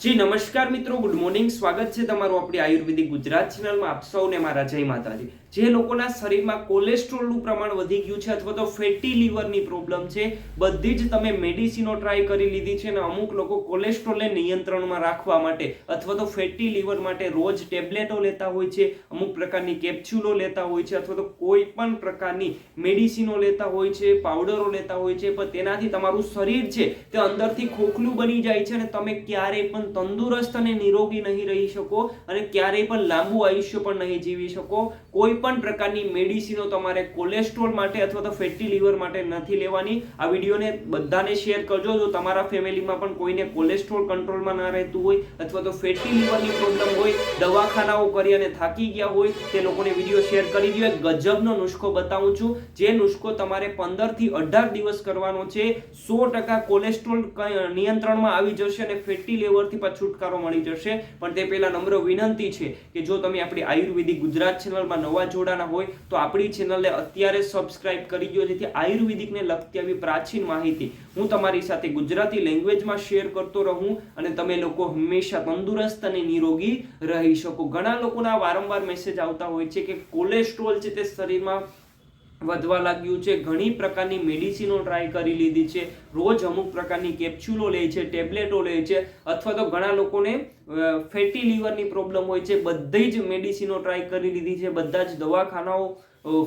જી, નમસ્કાર મિત્રો good morning સ્વાગત છે તમારું આપણી આયુર્વેદિક ગુજરાત ચેનલમાં આપ સૌને મારા જય માતાજી. જે લોકોના શરીરમાં કોલેસ્ટ્રોલનું પ્રમાણ વધી ગયું છે અથવા તો ફેટી લીવરની પ્રોબ્લેમ છે, બધી જ તમે મેડિસિનો ટ્રાય કરી લીધી છે અને અમુક લોકો કોલેસ્ટ્રોલને નિયંત્રણમાં રાખવા માટે અથવા તો ફેટી લીવર માટે રોજ ટેબ્લેટો લેતા હોય છે, અમુક પ્રકારની કેપ્સ્યુલો લેતા હોય છે અથવા તો કોઈ પણ પ્રકારની મેડિસિનો લેતા હોય છે પાવડરો લેતા હોય છે, પણ તેનાથી તમારું શરીર છે તે અંદરથી ખોખલું બની જાય છે અને તમે ક્યારેય પણ તંદુરસ્ત અને નિરોગી નહીં રહી શકો અને ક્યારેય પણ લાંબુ આયુષ્ય પણ નહીં જીવી શકો. કોઈ પણ પ્રકારની મેડિસિનો તમારે કોલેસ્ટ્રોલ માટે અથવા તો ફેટી લીવર માટે નથી લેવાની. આ વિડીયોને બધાને શેર કરજો. જો તમારા ફેમિલીમાં પણ કોઈને કોલેસ્ટ્રોલ કંટ્રોલમાં ના રહેતું હોય અથવા તો ફેટી લીવરની પ્રોબ્લેમ હોય, દવાખાનાઓ કરી અને થાકી ગયા હોય, તે લોકોને વીડિયો શેર કરી દો. એક ગજબનો નુસ્ખો બતાવું છું. જે નુસ્ખો તમારે પંદરથી અઢાર દિવસ કરવાનો છે. સો ટકા કોલેસ્ટ્રોલ નિયંત્રણમાં આવી જશે અને ફેટી લીવરથી પણ છુટકારો મળી જશે. પણ તે પહેલા નમ્ર વિનંતી છે કે જો તમે આપણી આયુર્વેદિક ગુજરાત ચેનલમાં નવા જોડાના હોય, તો આપણી ચેનલને અત્યારે સબસ્ક્રાઇબ કરી દો, જેથી આયુર્વેદિકને લગતી આવી પ્રાચીન માહિતી હું તમારી સાથે ગુજરાતી લેંગ્વેજમાં શેર કરતો રહું અને તમે લોકો હંમેશા તંદુરસ્ત અને નિરોગી રહી શકો. ઘણા લોકોના વારંવાર મેસેજ આવતા હોય છે કે કોલેસ્ટ્રોલ છે તે શરીરમાં વધવા લાગ્યું છે. ઘણી પ્રકારની મેડિસિનો ટ્રાય કરી લીધી છે. રોજ અમુક પ્રકારની કેપ્સ્યુલો લે છે ટેબ્લેટો લે છે, અથવા તો ઘણા લોકોને ફેટી લીવરની પ્રોબ્લેમ હોય છે. બધી જ મેડિસિનો ટ્રાય કરી લીધી છે. બધા જ દવાખાનાઓ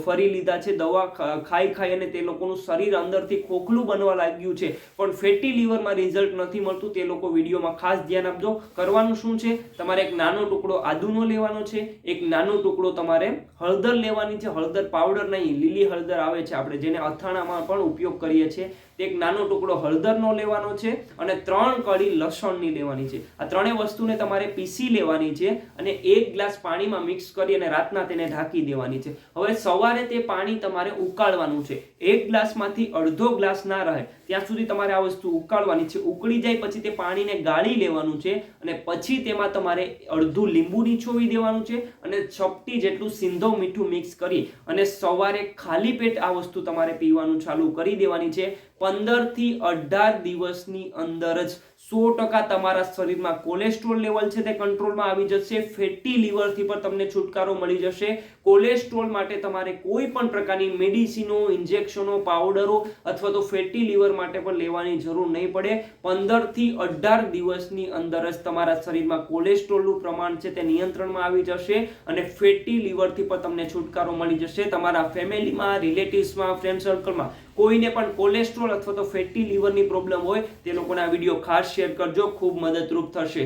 ફરી લીધા છે. દવા ખાઈ ખાઈ અને તે લોકોનું શરીર અંદરથી ખોખલું બનવા લાગ્યું છે. પણ ફેટી લીવરમાં રિઝલ્ટ નથી મળતું. તે લોકો વિડીયોમાં ખાસ ધ્યાન આપજો. કરવાનું શું છે? તમારે એક નાનો ટુકડો આદુનો લેવાનો છે. એક નાનો ટુકડો તમારે હળદર લેવાની છે. હળદર પાવડર નહીં, લીલી હળદર આવે છે. આપણે જેને અથાણામાં પણ ઉપયોગ કરીએ છીએ. તે એક નાનો ટુકડો હળદરનો લેવાનો છે અને ત્રણ કળી લસણની લેવાની છે. આ ત્રણેય વસ્તુને તમારે પીસી લેવાની છે અને એક ગ્લાસ પાણીમાં મિક્સ કરી અને રાતના તેને ઢાંકી દેવાની છે. હવે સવારે તે પાણી તમારે ઉકાળવાનું છે. એક ગ્લાસમાંથી અડધો ગ્લાસ ના રહે. ત્યાં સુધી તમારે આ વસ્તુ ઉકાળવાની છે. ઉકળી જાય પછી તે પાણીને ગાળી લેવાનું છે અને પછી તેમાં તમારે અડધું લીંબુ નીચોવી દેવાનું છે અને ચપટી જેટલું સિંધો મીઠું મિક્સ કરી અને સવારે ખાલી પેટ આ વસ્તુ તમારે પીવાનું ચાલુ કરી દેવાની છે. પંદરથી અઢાર દિવસની અંદર જ સો ટકા તમારા શરીરમાં કોલેસ્ટ્રોલ લેવલ છે તે કંટ્રોલમાં આવી જશે, ફેટી લીવરથી પણ તમને છુટકારો મળી જશે. કોલેસ્ટ્રોલ માટે તમારે કોઈ પણ પ્રકારની મેડિસિનો, ઇન્જેક્શનો, પાવડરો અથવા તો ફેટી લીવર માટે પણ લેવાની જરૂર નહીં પડે. પંદરથી અઢાર દિવસની અંદર જ તમારા શરીરમાં કોલેસ્ટ્રોલનું પ્રમાણ છે તે નિયંત્રણમાં આવી જશે અને ફેટી લીવરથી પણ તમને છુટકારો મળી જશે. તમારા ફેમિલીમાં, રિલેટિવ્સમાં, ફ્રેન્ડ સર્કલમાં કોઈને પણ કોલેસ્ટ્રોલ અથવા તો ફેટી લીવરની પ્રોબ્લેમ હોય, તે લોકોને આ વીડિયો ખાસ શેર કરજો. ખૂબ મદદરૂપ થશે.